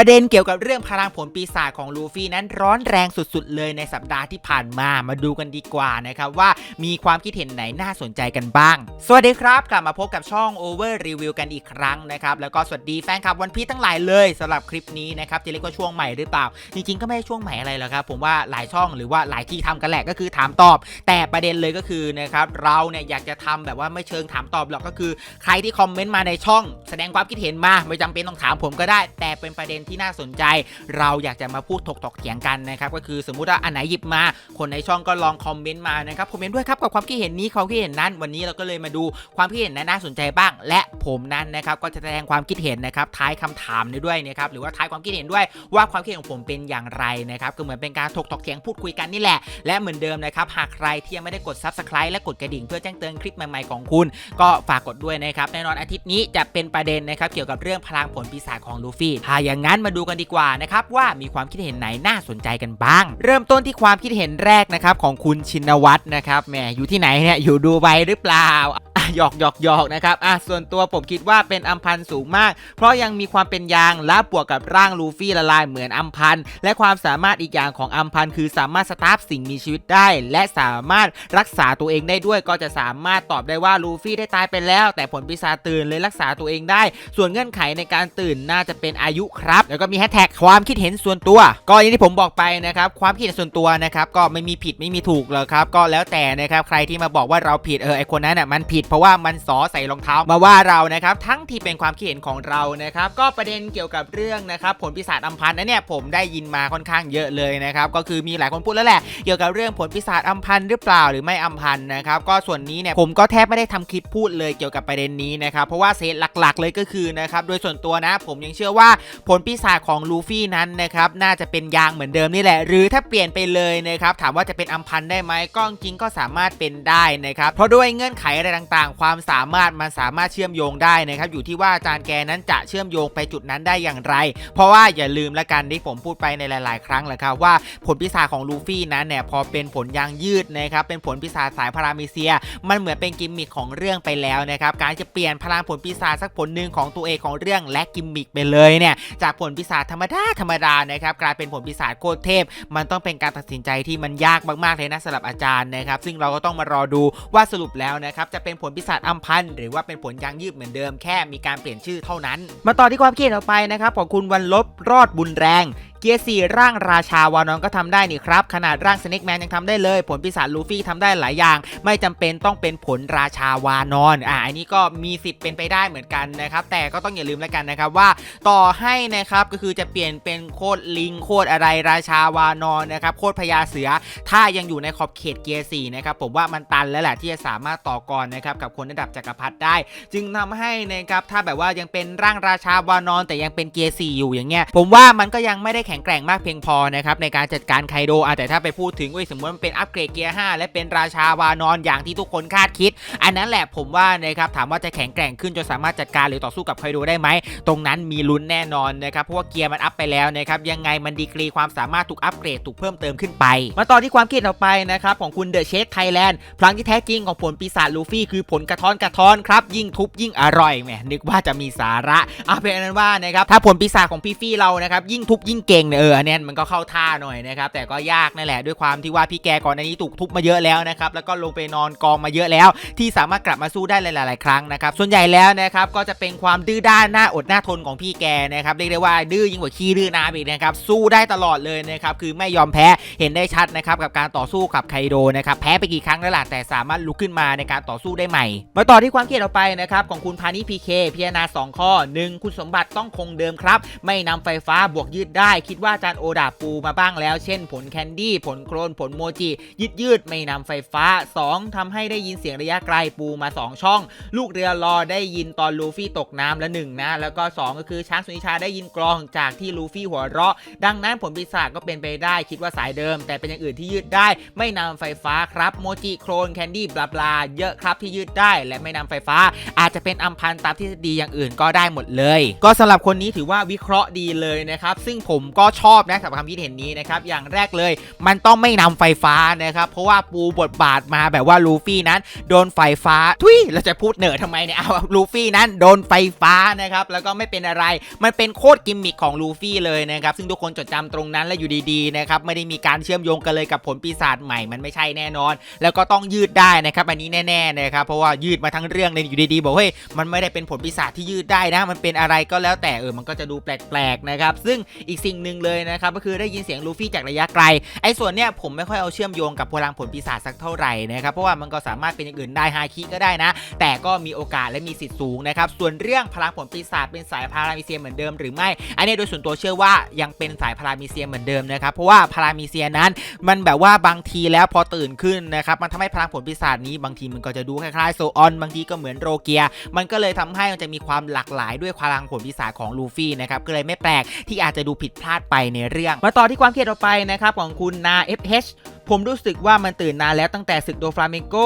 ประเด็นเกี่ยวกับเรื่องพลังผลปีศาจของลูฟี่นั้นร้อนแรงสุดๆ เลยในสัปดาห์ที่ผ่านมามาดูกันดีกว่านะครับว่ามีความคิดเห็นไหนน่าสนใจกันบ้าง สวัสดีครับกลับมาพบกับช่อง Over Review กันอีกครั้งนะครับแล้วก็สวัสดีแฟนคลับวันพีทั้งหลายเลยสำหรับคลิปนี้นะครับจะเรียกว่าช่วงใหม่หรือเปล่า จริงๆ ก็ไม่ใช่ช่วงใหม่อะไรหรอกครับผมว่าหลายช่องหรือว่าหลายที่ทำกันแหละก็คือถามตอบ แต่ประเด็นเลยก็คือนะครับเราเนี่ยอยากจะทำแบบว่าไม่เชิงถามตอบหรอกก็คือ ใครที่คอมเมนต์มาในช่อง แสดงความคิดเห็นมาไม่จำเป็นต้องถามผมก็ได้ แต่เป็นประเด็นที่น่าสนใจ เราอยากจะมาพูดถกถกเถียงกันนะครับก็คือสมมุติว่าอันไหนหยิบมา คนในช่องก็ลองคอมเมนต์มานะครับคอมเมนต์ด้วยครับกับความคิดเห็นนี้ความคิดเห็นนั้น วันนี้เราก็เลยมาดูความคิดเห็นนั้นน่าสนใจบ้าง และผมนั้นนะครับก็จะแสดงความคิดเห็นนะครับท้ายคำถามนี้ด้วยนะครับหรือว่าท้ายความคิดเห็นด้วยว่าความคิดเห็นของผมเป็นอย่างไรนะครับก็เหมือนเป็นการถกถกเถียงพูดคุยกันนี่แหละ และเหมือนเดิมนะครับหากใครที่ยังไม่ได้กด subscribe และกดกระดิ่งเพื่อแจ้งเตือนคลิปใหม่ๆของคุณ ก็ฝากกดด้วยนะครับแน่นอนอาทิตย์นี้จะเป็นประเด็นนะครับเกี่ยวกับเรื่องพลังผลปีศาจของลูฟี่ถ้าอย่างั้นมาดูกันดีกว่านะครับว่ามีความคิดเห็นไหนน่าสนใจกันบ้าง เริ่มต้นที่ความคิดเห็นแรกนะครับของคุณชินวัตรนะครับแหมอยู่ที่ไหนเนี่ยอยู่ดูไบหรือเปล่า หยอกหยอกหยอกนะครับอะส่วนตัวผมคิดว่าเป็นอัมพันธ์สูงมาก เพราะยังมีความเป็นยางและบวกกับร่างลูฟี่ละลายเหมือนอัมพันธ์และความสามารถอีกอย่างของอัมพันธ์คือสามารถสตาร์ฟสิ่งมีชีวิตได้ และสามารถรักษาตัวเองได้ด้วยก็จะสามารถตอบได้ว่าลูฟี่ได้ตายไปแล้ว แต่ผลปีศาจตื่นเลยรักษาตัวเองได้ ส่วนเงื่อนไขในการตื่นน่าจะเป็นอายุครับ แล้วก็มีแฮชแท็กความคิดเห็นส่วนตัว ก็อย่างที่ผมบอกไปนะครับความคิดเห็นส่วนตัวนะครับก็ไม่มีผิดไม่มีถูกหรอกครับก็แล้วแต่นะครับใครที่มาบอกว่าเราผิดเออไอคนนั้นน่ะมันผิดเพราะว่ามันสอใส่รองเท้ามาว่าเรานะครับทั้งที่เป็นความคิดเห็นของเรานะครับก็ประเด็นเกี่ยวกับเรื่องนะครับผลปีศาจอัมพันธ์นะเนี่ยผมได้ยินมาค่อนข้างเยอะเลยนะครับก็คือมีหลายคนพูดแล้วแหละเกี่ยวกับเรื่องผลปีศาจอัมพันธ์หรือเปล่าหรือไม่อัมพันธ์นะครับก็ส่วนนี้เนี่ยผมก็แทบไม่ได้ทำคลิปพูดเลยเกี่ยวกับประเด็นนี้นะครับเพราะว่าเซตหลักๆ เลยก็คือนะครับโดยส่วนตัวนะ ผมยังเชื่อว่าผลปีศาจของลูฟี่นั้นนะครับน่าจะเป็นยางเหมือนเดิมนี่แหละ หรือถ้าเปลี่ยนไปเลยนะครับถามว่าจะเป็นอัมพันธ์ได้ไหมก็จริงก็สามารถเป็นได้นะครับเพราะด้วยเงื่อนไขอะไรต่างๆความสามารถมันสามารถเชื่อมโยงได้นะครับอยู่ที่ว่าอาจารย์แกนั้นจะเชื่อมโยงไปจุดนั้นได้อย่างไร เพราะว่าอย่าลืมละกันที่ผมพูดไปในหลาย ๆ ครั้งแหละครับว่าผลปีศาของลูฟี่นั้นเนี่ยพอเป็นผลยางยืดนะครับเป็นผลปีศาสายพารามิเซีย มันเหมือนเป็นกิมมิคของเรื่องไปแล้วนะครับการจะเปลี่ยนพลังผลปีศาสักผลหนึ่งของตัวเอกของเรื่องและกิมมิคไปเลยเนี่ยจากผลปีศาธรรมดาธรรมดานะครับกลายเป็นผลปีศาโคตรเทพ มันต้องเป็นการตัดสินใจที่มันยากมาก ๆ เลยนะสำหรับอาจารย์นะครับซึ่งเราก็ต้องมารอดูว่าสรุปแล้วนะครับจะเป็นผลปีศาจอัมพันธ์หรือว่าเป็นผลยางยืดเหมือนเดิมแค่มีการเปลี่ยนชื่อเท่านั้น มาต่อที่ความคิดเห็นต่อไปนะครับของคุณวันลบรอดบุญแรงเกียร์สี่ร่างราชาวานอนก็ทำได้นี่ครับ ขนาดร่างสเน็กแมนยังทำได้เลย ผลปีศาจลูฟี่ทำได้หลายอย่าง ไม่จำเป็นต้องเป็นผลราชาวานอนอ่าอันนี้ก็มีสิทธิ์เป็นไปได้เหมือนกันนะครับ แต่ก็ต้องอย่าลืมแล้วกันนะครับว่า ต่อให้นะครับก็คือจะเปลี่ยนเป็นโคดลิงโคดอะไรราชาวานอนนะครับโคดพญาเสือ ถ้ายังอยู่ในขอบเขตเกียร์สี่นะครับผมว่ามันตันแล้วแหละที่จะสามารถต่อกรนะครับกับคนระดับจักรพรรดิได้ จึงทำให้นะครับถ้าแบบว่ายังเป็นร่างราชาวานอน แต่ยังเป็นเกียร์สี่อยู่อย่างเงี้ยผมว่ามันก็ยังไม่ได้แข็งแกร่งมากเพียงพอนะครับในการจัดการไคโดอะแต่ถ้าไปพูดถึงเว้ยสมมติมันเป็นอัปเกรดเกียร์ 5 และเป็นราชาวานอนอย่างที่ทุกคนคาดคิด อันนั้นแหละผมว่านะครับถามว่าจะแข็งแกร่งขึ้นจนสามารถจัดการหรือต่อสู้กับไคโดได้ไหมตรงนั้นมีลุ้นแน่นอนนะครับเพราะว่าเกียร์มันอัพไปแล้วนะครับยังไงมันดีกรีความสามารถถูกอัปเกรดถูกเพิ่มเติมขึ้นไป มาต่อที่ความคิดต่อไปนะครับของคุณเดอะเชคไทยแลนด์พลังที่แท้จริงของผลปีศาจลูฟี่คือผลกระท้อนกระท้อนครับยิ่งทุบยิ่งอร่อยแหมนึกว่าจะมีสาระเอาเป็นนั้นว่านะครับถ้าผลปีศาจของพี่ฟี่เรานะครับยิ่งทุบยิ่งเกงเนี่ยเอออันนี้มันก็เข้าท่าหน่อยนะครับแต่ก็ยากนั่นแหละด้วยความที่ว่าพี่แกก่อนอันนี้ถูกทุบมาเยอะแล้วนะครับแล้วก็ลงไปนอนกองมาเยอะแล้ว ที่สามารถกลับมาสู้ได้หลาย ๆ ครั้งนะครับส่วนใหญ่แล้วนะครับก็จะเป็นความดื้อด้านหน้าอดหน้าทนของพี่แกนะครับเรียกได้ว่าดื้อยิ่งกว่าขี้ดื้อน้ำอีกนะครับสู้ได้ตลอดเลยนะครับคือไม่ยอมแพ้เห็นได้ชัดนะครับกับการต่อสู้กับไคโดนะครับแพ้ไปกี่ครั้งแล้วล่ะแต่สามารถลุกขึ้นมาในการต่อสู้ได้ใหม่ มาต่อที่ความคิดต่อไปนะครับของคุณพานิพีเคพิจารณา 2 ข้อ 1 คุณสมบัติต้องคงเดิมครับ ไม่นำไฟฟ้าบวกยืดได้คิดว่าจารย์โอดาปูมาบ้างแล้ว เช่นผลแคนดี้ผลโครนผลโมจิยืดยืดไม่นำไฟฟ้า 2ทำให้ได้ยินเสียงระยะไกลปูมา 2 ช่อง ลูกเรือรอได้ยินตอนลูฟี่ตกน้ำละหนึ่งนะ แล้วก็ 2 ก็คือช้างสุนิชาได้ยินกรองจากที่ลูฟี่หัวเราะ ดังนั้นผลปีศาจก็เป็นไปได้คิดว่าสายเดิม แต่เป็นอย่างอื่นที่ยืดได้ ไม่นำไฟฟ้าครับโมจิโครนแคนดี้บลาบลาเยอะครับที่ยืดได้และไม่นำไฟฟ้า อาจจะเป็นอัมพันธ์ตามทฤษฎีอย่างอื่นก็ได้หมดเลย ก็สำหรับคนนี้ถือว่าวิเคราะห์ดีเลยนะครับซึ่งผมก็ชอบนะสำหรับความคิดเห็นนี้นะครับอย่างแรกเลยมันต้องไม่นำไฟฟ้านะครับเพราะว่าปูบทบาทมาแบบว่าลูฟี่นั้น โดนไฟฟ้าทุยเราจะพูดเหนือทำไมเนี่ยเอาลูฟี่นั้นโดนไฟฟ้านะครับแล้วก็ไม่เป็นอะไรมันเป็นโคตรกิมมิคของลูฟี่เลยนะครับซึ่งทุกคนจดจำตรงนั้นและอยู่ดีๆนะครับไม่ได้มีการเชื่อมโยงกันเลยกับผลปีศาจใหม่มันไม่ใช่แน่นอน แล้วก็ต้องยืดได้นะครับอันนี้แน่ๆนะครับเพราะว่ายืดมาทั้งเรื่องเลยอยู่ดีๆบอกเฮ้ยมันไม่ได้เป็นผลปีศาจที่ยืดได้นะ มันเป็นอะไรก็แล้วแต่เออมันก็จะดูแปลกๆนะครับซึ่งอีกสิ่งหนึ่งเลยนะครับก็คือได้ยินเสียงลูฟี่จากระยะไกลไอ้ส่วนเนี้ยผมไม่ค่อยเอาเชื่อมโยงกับพลังผลปีศาจสักเท่าไหร่นะครับเพราะว่ามันก็สามารถเป็นอย่างอื่นได้ฮาคิก็ได้นะ แต่ก็มีโอกาสและมีสิทธิ์สูงนะครับส่วนเรื่องพลังผลปีศาจเป็นสายพารามิเซียเหมือนเดิมหรือไม่อันนี้โดยส่วนตัวเชื่อว่ายังเป็นสายพารามิเซียเหมือนเดิมนะครับเพราะว่าพารามิเซียนั้น มันแบบว่าบางทีแล้วพอตื่นขึ้นนะครับมันทำให้พลังผลปีศาจนี้บางทีมันก็จะดูคล้ายๆโซออนบางทีก็เหมือนโรเกีย มันก็เลยทำให้มันจะมีความหลากหลายด้วยพลังผลปีศาจของลูฟี่นะครับก็เลยไม่แปลกที่อาจจะดูผิดพลาดไปในเรื่อง มาต่อที่ความเครียดต่อไปนะครับของคุณนา FH ผมรู้สึกว่ามันตื่นนานแล้วตั้งแต่ศึกโดฟลาเมงโก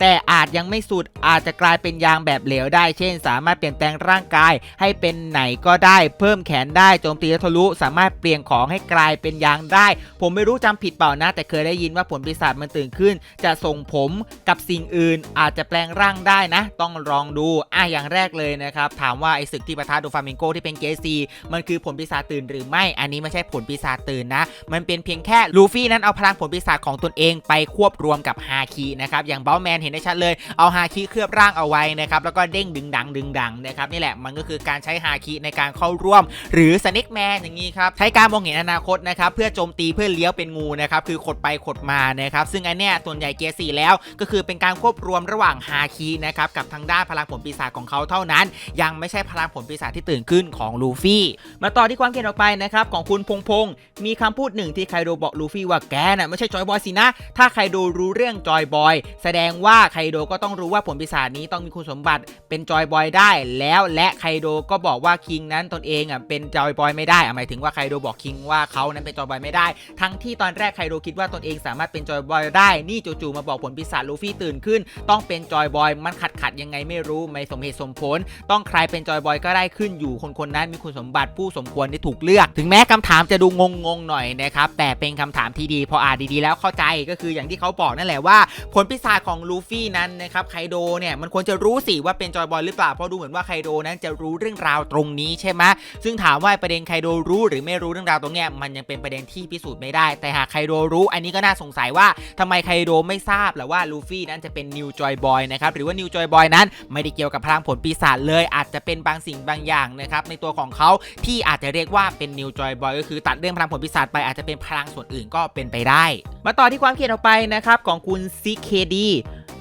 แต่อาจยังไม่สุดอาจจะกลายเป็นยางแบบเหลวได้ เช่น สามารถเปลี่ยนแปลงร่างกาย ให้เป็นไหนก็ได้ เพิ่มแขนได้โจมตีและทะลุ สามารถเปลี่ยนของให้กลายเป็นยางได้ ผมไม่รู้จำผิดเปล่านะ แต่เคยได้ยินว่าผลปีศาจมันตื่นขึ้น จะส่งผมกับสิ่งอื่น อาจจะแปลงร่างได้นะ ต้องลองดูอะอย่างแรกเลยนะครับถามว่าไอ้ศึกที่ประทะโดฟลาเมงโกที่เป็นเกซีมันคือผลปีศาจตื่นหรือไม่ อันนี้ไม่ใช่ผลปีศาจตื่นนะ มันเป็นเพียงแค่ลูฟี่นั้นเอาพลังผลปีศาจของตนเองไปควบรวมกับฮาคินะครับอย่างเบลแมนเห็นได้ชัดเลยเอาฮาคิเคลือบร่างเอาไว้นะครับแล้วก็เด้งดึงดังดึงดังนะครับนี่แหละมันก็คือการใช้ฮาคิในการเข้าร่วม หรือสเน็กแมนอย่างนี้ครับใช้การมองเห็นอนาคตนะครับเพื่อโจมตีเพื่อเลี้ยวเป็นงูนะครับคือขดไปขดมานะครับซึ่งอันเนี้ยส่วนใหญ่เกียร์สี่แล้วก็คือเป็นการควบรวมระหว่างฮาคินะครับกับทางด้านพลังผลปีศาจของเขาเท่านั้น ยังไม่ใช่พลังผลปีศาจที่ตื่นขึ้นของลูฟี่มาต่อที่ความเขียนออกไปนะครับของคุณพงพงศ์มีคำพูดหนึ่งที่ไคโดบอกลูฟี่ว่าแกน่ะไม่ใช่จอยบอยสินะ ถ้าไคโดรู้เรื่องจอยบอย แสดงว่าไคโดก็ต้องรู้ว่าผลปีศาจนี้ต้องมีคุณสมบัติเป็นจอยบอยได้แล้วและไคโดก็บอกว่าคิงนั้นตนเองอะเป็นจอยบอยไม่ได้หมายถึงว่าไคโดบอกคิงว่าเขานั้นเป็นจอยบอยไม่ได้ ทั้งที่ตอนแรกไคโดคิดว่าตนเองสามารถเป็นจอยบอยได้นี่จู่ๆมาบอกผลปีศาจลูฟี่ตื่นขึ้น ต้องเป็นจอยบอยมันขัดขัดยังไงไม่รู้ไม่สมเหตุสมผล ต้องใครเป็นจอยบอยก็ได้ขึ้นอยู่คนคนนั้นมีคุณสมบัติผู้สมควรที่ถูกเลือก ถึงแม้คำถามจะดูงงๆหน่อยนะครับแต่เป็นคำถามที่ดีพออ่านดีๆแล้วเข้าใจก็คืออย่างที่เขาบอกนั่นแหละว่า ผลปีศาจของลูฟี่นั้นนะครับไคโดเนี่ยมันควรจะรู้สิว่าเป็นจอยบอยหรือเปล่าเพราะดูเหมือนว่าไคโดนั้นจะรู้เรื่องราวตรงนี้ใช่ไหมซึ่งถามว่าประเด็นไคโดรู้หรือไม่รู้เรื่องราวตรงเนี้ยมันยังเป็นประเด็นที่พิสูจน์ไม่ได้ แต่หากไคโดรู้อันนี้ก็น่าสงสัยว่าทำไมไคโดไม่ทราบหรือว่าลูฟี่นั้นจะเป็นนิวจอยบอยนะครับหรือว่านิวจอยบอยนั้นไม่ได้เกี่ยวกับพลังผลปีศาจเลย อาจจะเป็นบางสิ่งบางอย่างนะครับในตัวของเขาที่อาจจะเรียกว่าเป็นนิวจอยบอยก็คือตัดเรื่องพลังผลปีศาจไปอาจจะเป็นพลังส่วนอื่นก็เป็นไปได้มาต่อที่ความเขียนออกไปนะครับของคุณซิเคดี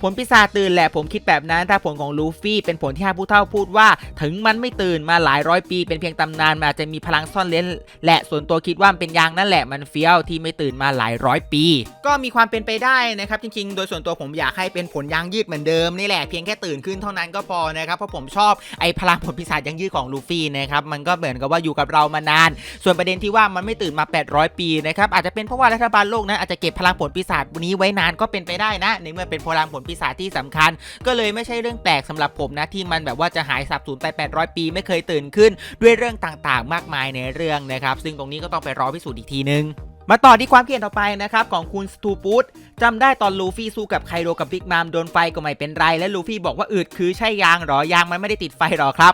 ผลปีศาจตื่นแหละผมคิดแบบนั้น ถ้าผลของลูฟี่เป็นผลที่ห้าผู้เฒ่าพูดว่า ถึงมันไม่ตื่นมาหลายร้อยปี เป็นเพียงตำนานมันอาจจะมีพลังซ่อนเล้นและส่วนตัวคิดว่าเป็นยางนั่นแหละมันเฟี้ยวที่ไม่ตื่นมาหลายร้อยปี ก็มีความเป็นไปได้นะครับจริงๆ โดยส่วนตัวผมอยากให้เป็นผลยางยืดเหมือนเดิมนี่แหละเพียงแค่ตื่นขึ้นเท่านั้นก็พอนะครับเพราะผมชอบไอ้พลังผลปีศาจยางยืดของลูฟี่นะครับมันก็เหมือนกับว่าอยู่กับเรามานาน ส่วนประเด็นที่ว่ามันไม่ตื่นมา 800 ปีนะครับอาจจะเป็นเพราะว่ารัฐบาลโลกนั้นอาจจะเก็บพลังผลปีศาจนี้ไว้นานก็เป็นไปได้นะในเมื่อเป็นพลังผลปีศาจที่สำคัญ ก็เลยไม่ใช่เรื่องแปลกสำหรับผมนะที่มันแบบว่าจะหายสับสูญไป 800 ปีไม่เคยตื่นขึ้น ด้วยเรื่องต่างๆ มากมายในเรื่องนะครับ ซึ่งตรงนี้ก็ต้องไปรอพิสูจน์อีกทีนึงมาต่อที่ความเขียนต่อไปนะครับของคุณสตูปูด จำได้ตอนลูฟี่สู้กับไคโดกับบิ๊กมามโดนไฟก็ไม่เป็นไร และลูฟี่บอกว่าอืดคือใช่ยางหรอยางมันไม่ได้ติดไฟหรอครับ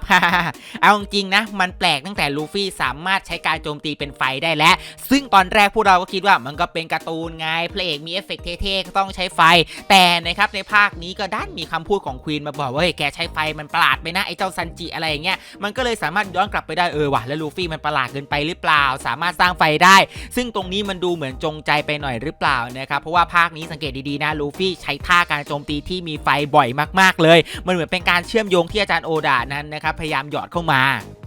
เอาจริงนะ มันแปลกตั้งแต่ลูฟี่สามารถใช้การโจมตีเป็นไฟได้แล้ว ซึ่งตอนแรกพวกเราก็คิดว่ามันก็เป็นการ์ตูนไงพระเอกมีเอฟเฟกต์เท่ๆก็ต้องใช้ไฟ แต่นะครับในภาคนี้ก็ด้านมีคำพูดของควีนมาบอกว่าเฮ้ยแกใช้ไฟมันประหลาดไปนะไอ้เจ้าซันจิอะไรอย่างเงี้ยมันก็เลยสามารถย้อนกลับไปได้เออว่ะแล้วลูฟี่มันประหลาดเกินไปหรือเปล่า สามารถสร้างไฟได้ ซึ่งตรงนี้มันดูเหมือนจงใจไปหน่อยหรือเปล่านะครับเพราะว่าภาคนี้สังเกตดีๆนะลูฟี่ใช้ท่าการโจมตีที่มีไฟบ่อยมากๆเลย มันเหมือนเป็นการเชื่อมโยงที่อาจารย์โอดานั้นนะครับพยายามหยอดเข้ามา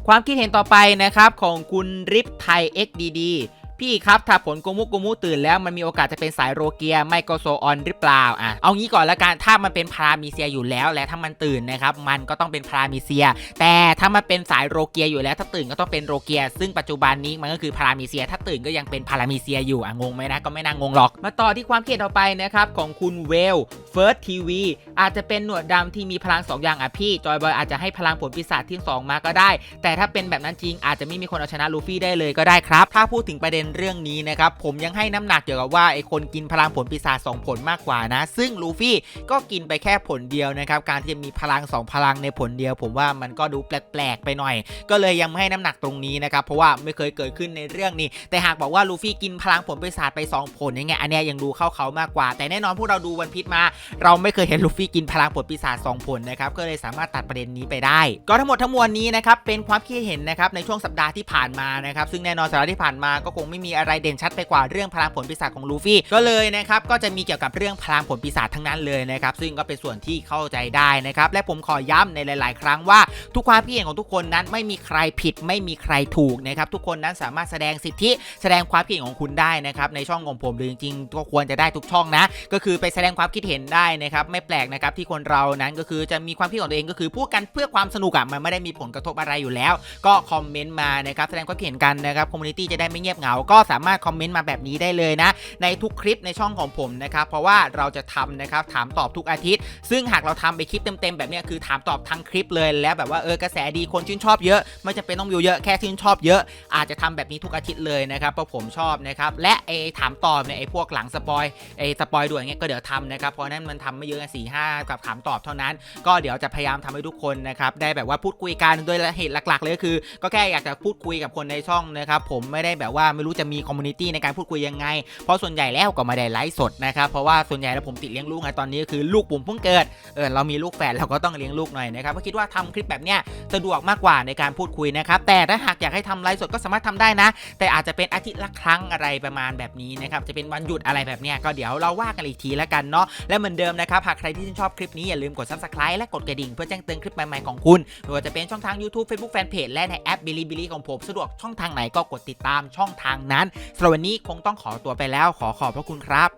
ความคิดเห็นต่อไปนะครับของคุณริปไทย XDD พี่ครับถ้าผลโกมุโกมุตื่นแล้วมันมีโอกาสจะเป็นสายโรเกียไม่ก็โซออนหรือเปล่าอะเอางี้ก่อนละกันถ้ามันเป็นพารามีเซียอยู่แล้ว และถ้ามันตื่นนะครับมันก็ต้องเป็นพารามีเซีย แต่ถ้ามันเป็นสายโรเกียอยู่แล้ว ถ้าตื่นก็ต้องเป็นโรเกีย ซึ่งปัจจุบันนี้มันก็คือพารามีเซีย ถ้าตื่นก็ยังเป็นพารามีเซียอยู่อะงงไหมนะก็ไม่น่างงหรอก มาต่อที่ความคิดต่อไปนะครับของคุณเวลเฟิร์สทีวีอาจจะเป็นหนวดดำที่มีพลังสองอย่างอะพี่จอยบอยอาจจะให้พลังผลปีศาจที่สองมาก็ได้ แต่ถ้าเป็นแบบนั้นจริงอาจจะไม่มีคนเอาชนะลูฟี่ได้เลยก็ได้ครับ ถ้าพูดถึงประเด็นเรื่องนี้นะครับผมยังให้น้ำหนักเกี่ยวกับว่าไอ้คนกินพลังผลปีศาจสองผลมากกว่านะ ซึ่งลูฟี่ก็กินไปแค่ผลเดียวนะครับการที่จะมีพลังสองพลังในผลเดียว ผมว่ามันก็ดูแปลกๆไปหน่อย ก็เลยยังไม่ให้น้ำหนักตรงนี้นะครับเพราะว่าไม่เคยเกิดขึ้นในเรื่องนี้ แต่หากบอกว่าลูฟี่กินพลังผลปีศาจไปสองผลยังไงอันเนี้ยยังดูเข้าเขามากกว่า แต่แน่นอนพวกเราดูวันพิษมา เราไม่เคยเห็นลูฟี่กินพลังผลปีศาจสองผลนะครับก็เลยสามารถตัดประเด็นนี้ไปได้ ก็ทั้งหมดทั้งมวลนี้นะครับเป็นความคิดเห็นนะครับในช่วงสัปดาห์ที่ผ่านมานะครับซึ่งแน่นอนสัปดาห์ที่ผ่านมาก็คงไม่มีอะไรเด่นชัดไปกว่าเรื่องพลังผลปีศาจของลูฟี่ก็เลยนะครับก็จะมีเกี่ยวกับเรื่องพลังผลปีศาจทั้งนั้นเลยนะครับซึ่งก็เป็นส่วนที่เข้าใจได้นะครับและผมขอย้ำในหลาย ๆ ครั้งว่าทุกความคิดเห็นของทุกคนนั้นไม่มีใครผิดไม่มีใครถูกนะครับทุกคนนั้นสามารถแสดงสิทธิแสดงความคิดเห็นของคุณได้นะครับในช่องของผมหรือจริงๆก็ควรจะได้ทุกช่องนะ ก็คือไปแสดงความคิดเห็นได้นะครับไม่แปลกนะครับที่คนเรานั้นก็คือจะมีความคิดของตัวเองก็คือพูดกันเพื่อความสนุกอะมันไม่ได้มีผลกระทบอะไรอยู่แล้ว ก็คอมเมนต์มานะครับแสดงความคิดเห็นกันนะครับคอมมูนิตี้จะได้ไม่เงียบเหงาก็สามารถคอมเมนต์มาแบบนี้ได้เลยนะ ในทุกคลิปในช่องของผมนะครับ เพราะว่าเราจะทำนะครับถามตอบทุกอาทิตย์ ซึ่งหากเราทำไปคลิปเต็มๆแบบนี้คือถามตอบทั้งคลิปเลยแล้วแบบว่าเออกระแสดีคนชื่นชอบเยอะ ไม่จำเป็นต้องวิวเยอะแค่ชื่นชอบเยอะ อาจจะทำแบบนี้ทุกอาทิตย์เลยนะครับเพราะผมชอบนะครับและไอ้ถามตอบเนี่ยไอ้พวกหลังสปอยไอ้สปอยด่วนเงี้ยก็เดี๋ยวทำนะครับเพราะนั้นมันทำไม่เยอะสี่ห้ากับถามตอบเท่านั้น ก็เดี๋ยวจะพยายามทำให้ทุกคนนะครับได้แบบว่าพูดคุยกันโดยเหตุหลักๆ เลยก็คือ ก็แค่อยากจะพูดคุยกับคนในช่องนะครับผมไม่ได้แบบว่าไม่รู้จะมีคอมมูนิตี้ในการพูดคุยยังไง เพราะส่วนใหญ่แล้วก็ไม่ได้ไลฟ์สดนะครับเพราะว่าส่วนใหญ่แล้วผมติดเลี้ยงลูกไงตอนนี้ก็คือลูกผมเพิ่งเกิดเออเรามีลูกแฝดเราก็ต้องเลี้ยงลูกหน่อยนะครับก็คิดว่าทำคลิปแบบเนี้ยสะดวกมากกว่าในการพูดคุยนะครับแต่ถ้าหากอยากให้ทำไลฟ์สดก็สามารถทำได้นะ แต่อาจจะเป็นอาทิตย์ละครั้งอะไรประมาณแบบนี้นะครับจะเป็นวันหยุดอะไรแบบเนี้ยก็เดี๋ยวเราว่ากันอีกทีแล้วกันเนาะและเหมือนเดิมนะครับหากใครที่ชื่นชอบคลิปนี้อย่าลืมกด subscribe และกดกระดิ่งเพื่อแจ้งเตือนคลิปใหม่ๆของคุณไม่ว่าจะเป็นช่องทาง YouTube Facebook Fanpage และในแอป Bilibili ของผมสะดวกช่องทางไหนก็กดติดตามช่องทาังนั้นสำหรับวันนี้คงต้องขอตัวไปแล้วขอขอบพระคุณครับ